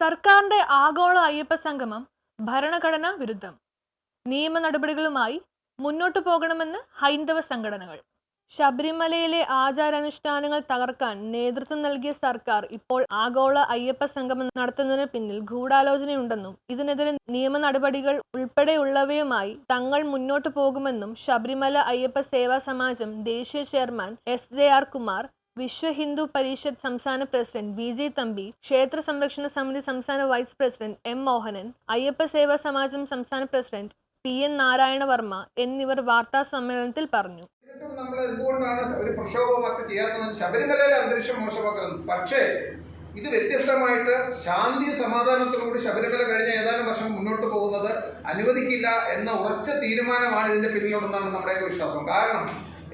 സർക്കാരിന്റെ ആഗോള അയ്യപ്പ സംഗമം ഭരണഘടന വിരുദ്ധം. നിയമ നടപടികളുമായി മുന്നോട്ടു പോകണമെന്ന് ഹൈന്ദവ സംഘടനകൾ. ശബരിമലയിലെ ആചാരാനുഷ്ഠാനങ്ങൾ തകർക്കാൻ നേതൃത്വം നൽകിയ സർക്കാർ ഇപ്പോൾ ആഗോള അയ്യപ്പ സംഗമം നടത്തുന്നതിന് പിന്നിൽ ഗൂഢാലോചനയുണ്ടെന്നും ഇതിനെതിരെ നിയമ നടപടികൾ ഉൾപ്പെടെയുള്ളവയുമായി തങ്ങൾ മുന്നോട്ടു പോകുമെന്നും ശബരിമല അയ്യപ്പ സേവാ സമാജം ദേശീയ chairman S J R Kumar Vishwa Hindu Parishad സംസ്ഥാന president V J Thampi Kshetra Samrakshana Samithi സംസ്ഥാന vice president M Mohanan Ayyappa Seva Samajam സംസ്ഥാന president P N Narayana Varma എന്നിവർ വാർത്താ സമ്മേളനത്തിൽ പറഞ്ഞു. നമ്മൾ എന്തുകൊണ്ടാണ് ഒരു പ്രക്ഷോഭമൊക്കെ ചെയ്യാത്തത് ശബരിമലയിലെ അന്തരീക്ഷം മോശമാക്കുന്നത്. പക്ഷേ ഇത് വ്യത്യസ്തമായിട്ട് ശാന്തി സമാധാനത്തോടുകൂടി ശബരിമല കഴിഞ്ഞ ഏതാനും വർഷം മുന്നോട്ട് പോകുന്നത് അനുവദിക്കില്ല എന്ന ഉറച്ച തീരുമാനമാണ് ഇതിന്റെ പിന്നിലുണ്ടെന്നാണ് നമ്മുടെയൊക്കെ വിശ്വാസം. കാരണം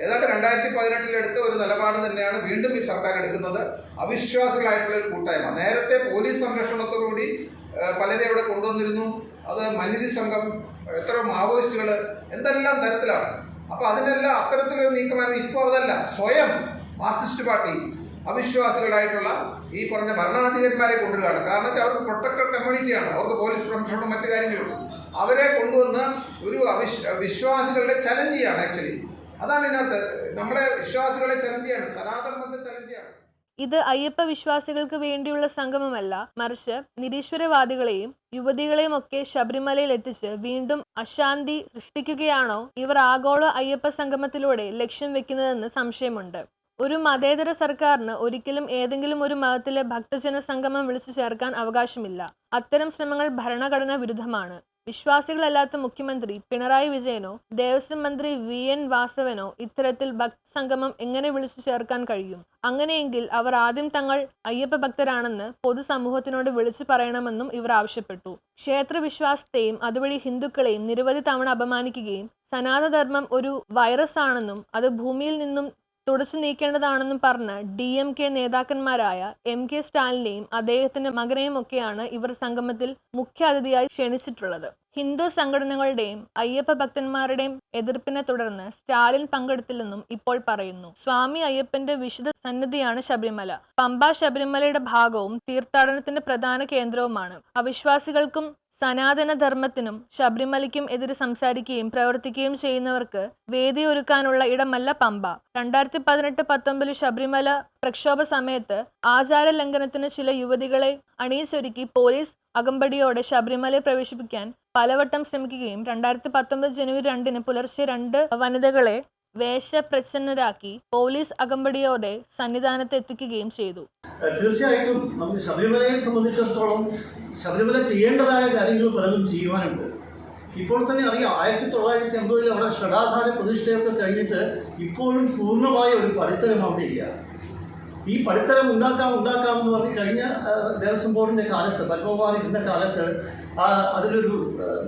ഏതാണ്ട് രണ്ടായിരത്തി പതിനെട്ടിലെടുത്ത ഒരു നിലപാട് തന്നെയാണ് വീണ്ടും ഈ സർക്കാർ എടുക്കുന്നത്. അവിശ്വാസികളായിട്ടുള്ള ഒരു കൂട്ടായ്മ. നേരത്തെ പോലീസ് സംരക്ഷണത്തോടുകൂടി പലരെ അവിടെ കൊണ്ടുവന്നിരുന്നു. അത് മനിതി സംഘം എത്ര മാവോയിസ്റ്റുകൾ എന്തെല്ലാം തരത്തിലാണ്. അപ്പൊ അതിനെല്ലാം അത്തരത്തിലൊരു നീക്കമായിരുന്നു. ഇപ്പോൾ അതല്ല സ്വയം മാർക്സിസ്റ്റ് പാർട്ടി അവിശ്വാസികളായിട്ടുള്ള ഈ പറഞ്ഞ ഭരണാധികാരിമാരെ കൊണ്ടുവരികയാണ്. കാരണം വെച്ചാൽ അവർക്ക് പ്രൊട്ടക്ടഡ് കമ്മ്യൂണിറ്റിയാണ് അവർക്ക് പോലീസ് പ്രൊട്ടക്ഷനും മറ്റു കാര്യങ്ങളും അവരെ കൊണ്ടുവന്ന് ഒരു അവിശ്വാസികളുടെ ചലഞ്ച് ആക്ച്വലി അതാണ് ഇതിനകത്ത് നമ്മളെ വിശ്വാസികളെ ചലഞ്ച് ചെയ്യാണ് സനാതന ചലഞ്ച് ചെയ്യാണ്. ഇത് അയ്യപ്പ വിശ്വാസികൾക്ക് വേണ്ടിയുള്ള സംഗമമല്ല. മറിച്ച് നിരീശ്വരവാദികളെയും യുവതികളെയും ഒക്കെ ശബരിമലയിൽ എത്തിച്ച് വീണ്ടും അശാന്തി സൃഷ്ടിക്കുകയാണോ ഇവർ ആഗോള അയ്യപ്പ സംഗമത്തിലൂടെ ലക്ഷ്യം വെക്കുന്നതെന്ന് സംശയമുണ്ട്. ഒരു മതേതര സർക്കാരിന് ഒരിക്കലും ഏതെങ്കിലും ഒരു മതത്തിലെ ഭക്തജന സംഗമം വിളിച്ചു ചേർക്കാൻ അവകാശമില്ല. അത്തരം ശ്രമങ്ങൾ ഭരണഘടനാ വിരുദ്ധമാണ്. വിശ്വാസികളല്ലാത്ത മുഖ്യമന്ത്രി പിണറായി വിജയനോ ദേവസ്വം മന്ത്രി വി. എൻ. വാസവനോ ഇത്തരത്തിൽ ഭക്തസംഗമം എങ്ങനെ വിളിച്ചു ചേർക്കാൻ കഴിയും? അങ്ങനെയെങ്കിൽ അവർ ആദ്യം തങ്ങൾ അയ്യപ്പ ഭക്തരാണെന്ന് പൊതുസമൂഹത്തിനോട് വിളിച്ചു പറയണമെന്നും ഇവർ ആവശ്യപ്പെട്ടു. ക്ഷേത്ര വിശ്വാസത്തെയും അതുവഴി ഹിന്ദുക്കളെയും നിരവധി തവണ അപമാനിക്കുകയും സനാതനധർമ്മം ഒരു വൈറസ് ആണെന്നും അത് ഭൂമിയിൽ നിന്നും തുടച്ചു നീക്കേണ്ടതാണെന്നും പറഞ്ഞ് ഡി എം കെ നേതാക്കന്മാരായ എം കെ സ്റ്റാലിനെയും അദ്ദേഹത്തിന്റെ മകനെയും ഒക്കെയാണ് ഇവർ സംഗമത്തിൽ മുഖ്യാതിഥിയായി ക്ഷണിച്ചിട്ടുള്ളത്. ഹിന്ദു സംഘടനകളുടെയും അയ്യപ്പ ഭക്തന്മാരുടെയും എതിർപ്പിനെ തുടർന്ന് സ്റ്റാലിൻ പങ്കെടുത്തില്ലെന്നും ഇപ്പോൾ പറയുന്നു. സ്വാമി അയ്യപ്പന്റെ വിശുദ്ധ സന്നിധിയാണ് ശബരിമല. പമ്പ ശബരിമലയുടെ ഭാഗവും തീർത്ഥാടനത്തിന്റെ പ്രധാന കേന്ദ്രവുമാണ്. അവിശ്വാസികൾക്കും സനാതന ധർമ്മത്തിനും ശബരിമലയ്ക്കും എതിരെ സംസാരിക്കുകയും പ്രവർത്തിക്കുകയും ചെയ്യുന്നവർക്ക് വേദി ഒരുക്കാനുള്ള ഇടമല്ല പമ്പ. രണ്ടായിരത്തി പതിനെട്ട് പത്തൊമ്പതിൽ ശബരിമല പ്രക്ഷോഭ സമയത്ത് ആചാര ലംഘനത്തിന് ചില യുവതികളെ അണിയിച്ചൊരുക്കി പോലീസ് അകമ്പടിയോടെ ശബരിമലയെ പ്രവേശിപ്പിക്കാൻ പലവട്ടം ശ്രമിക്കുകയും രണ്ടായിരത്തി പത്തൊമ്പത് ജനുവരി രണ്ടിന് പുലർച്ചെ രണ്ട് വനിതകളെ വേഷപ്രച്ഛന്നരാക്കി പോലീസ് അകമ്പടിയോടെ സന്നിധാനത്ത് എത്തിക്കുകയും ചെയ്തു. തീർച്ചയായിട്ടും നമുക്ക് ശബരിമലയെ സംബന്ധിച്ചിടത്തോളം ശബരിമല ചെയ്യേണ്ടതായ കാര്യങ്ങൾ പലതും ചെയ്യുവാനുണ്ട്. ഇപ്പോൾ തന്നെ അറിയാം ആയിരത്തി തൊള്ളായിരത്തി എൺപതിൽ അവിടെ ഷടാധാര പ്രതിഷ്ഠയൊക്കെ കഴിഞ്ഞിട്ട് ഇപ്പോഴും പൂർണമായ ഒരു പടിത്തരം അവിടെ ഇല്ല. ഈ പടിത്തരം ഉണ്ടാക്കാം ഉണ്ടാക്കാം എന്ന് പറഞ്ഞ് കഴിഞ്ഞ ദേവസ്വം ബോർഡിന്റെ കാലത്ത് പത്മകുമാറിന്റെ കാലത്ത് അതിലൊരു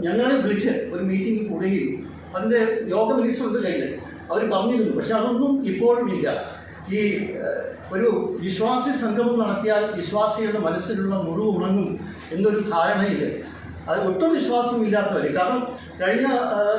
ഞങ്ങളെ വിളിച്ച് ഒരു മീറ്റിംഗ് കൂടുകയും അതിന്റെ യോഗ മിനിറ്റ്സ് കയ്യിൽ അവർ പറഞ്ഞിരുന്നു പക്ഷെ അതൊന്നും ഇപ്പോഴും ഇല്ല. ഈ ഒരു വിശ്വാസി സംഗമം നടത്തിയാൽ വിശ്വാസികളുടെ മനസ്സിലുള്ള മുറിവ് ഉണങ്ങും എന്നൊരു ധാരണയില്ല. അത് ഒട്ടും വിശ്വാസമില്ലാത്തവർ കാരണം കഴിഞ്ഞ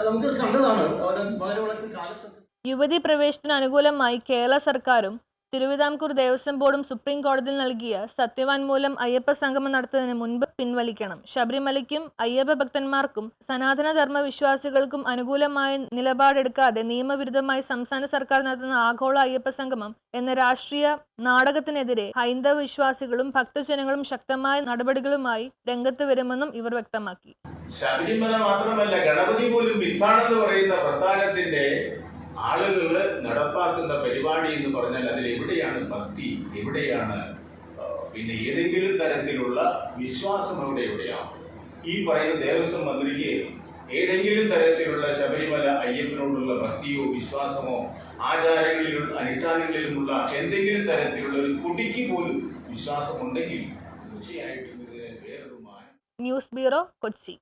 നമുക്ക് കണ്ടതാണ്. അവരുടെ മകരവിളക്ക് കാലത്ത് യുവതി പ്രവേശനത്തിന് അനുകൂലമായി കേരള സർക്കാരും തിരുവിതാംകൂർ ദേവസ്വം ബോർഡും സുപ്രീം കോടതിയിൽ നൽകിയ സത്യവാങ്മൂലം അയ്യപ്പ സംഗമം നടത്തുന്നതിന് മുൻപ് പിൻവലിക്കണം. ശബരിമലയ്ക്കും അയ്യപ്പ ഭക്തന്മാർക്കും സനാതനധർമ്മ വിശ്വാസികൾക്കും അനുകൂലമായ നിലപാടെടുക്കാതെ നിയമവിരുദ്ധമായി സംസ്ഥാന സർക്കാർ നടത്തുന്ന ആഗോള അയ്യപ്പ സംഗമം എന്ന രാഷ്ട്രീയ നാടകത്തിനെതിരെ ഹൈന്ദവ വിശ്വാസികളും ഭക്തജനങ്ങളും ശക്തമായ നടപടികളുമായി രംഗത്ത് വരുമെന്നും ഇവർ വ്യക്തമാക്കി. ശബരിമല മാത്രമല്ല ഗണപതി പോലും മിഥാണെന്ന് പറയുന്ന പ്രസ്ഥാനത്തിന്റെ ആളുകൾ നടപ്പാക്കുന്ന പരിപാടി എന്ന് പറഞ്ഞാൽ അതിൽ എവിടെയാണ് ഭക്തി എവിടെയാണ് പിന്നെ ഏതെങ്കിലും തരത്തിലുള്ള വിശ്വാസം അവിടെ എവിടെയാണ് ഈ പറയുന്ന ദേവസ്വം മന്ത്രിക്ക് ഏതെങ്കിലും തരത്തിലുള്ള ശബരിമല അയ്യപ്പനോടുള്ള ഭക്തിയോ വിശ്വാസമോ ആചാരങ്ങളിലും അനുഷ്ഠാനങ്ങളിലുമുള്ള എന്തെങ്കിലും തരത്തിലുള്ള ഒരു കുടിക്ക് പോലും വിശ്വാസമുണ്ടെങ്കിൽ തീർച്ചയായിട്ടും ഇതിന് വേറൊരു മാനം. News bureau Kochi.